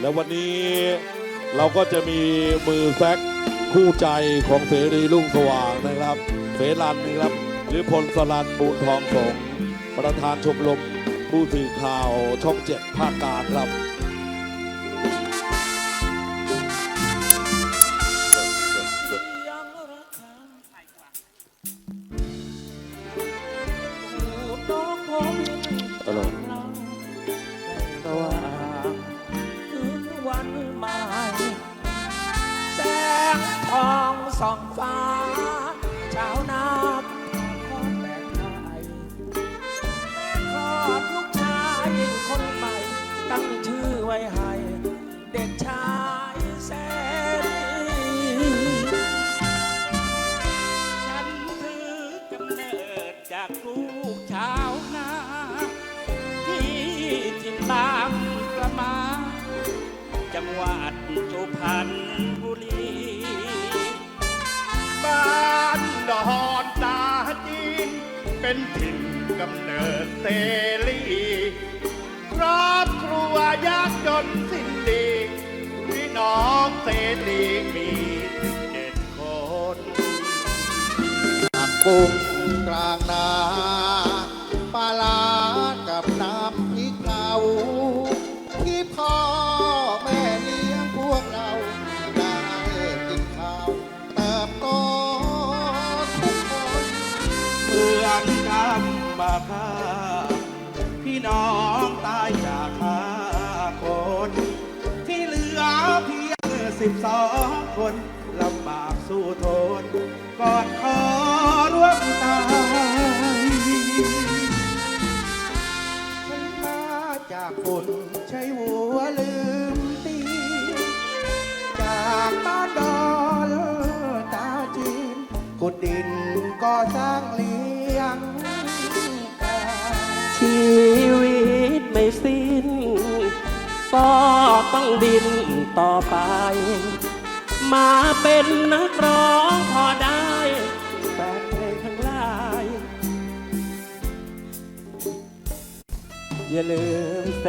และวันนี้เราก็จะมีมือแซกคู่ใจของเสรีรุ่งสว่างนะครับ เสรันนะครับหรือพลสรันบูนทองสงประธานชมรมผู้สื่อข่าวช่องเจ็ดภาคกลางครับ ส่องฟ้าชาวนาขอแบกไทยแม่คลอดลูกชายคนใหม่ ตั้งชื่อไว้ให้ เด็กชายแสนดีฉันถือกำเนิดจากลูกชาวนา ที่ทินบางประมา จังหวัดสุพรรณบุรี เป็นถิ่นกำเนิดเสรีครอบครัวยากจนสิ้นดีพี่น้องเสรีมีเจ็ดคนกุ้งกลางนาปลาร้ากับน้ำพริกเผา เพื่อนกำมาค่าพี่น้องตายจากห้าคน ที่เหลือเพียงสิบสองคนลำบากสู้ทนกอดคอร่วมตายฉันมาจากฝุ่นใช้หัวลืมตีจากบ้านดอนตาจีนกุดดิน สิ้น ก็ต้องดินต่อไป มาเป็นนักร้องพอได้ แต่เพลงทั้งหลาย อย่าลืมเส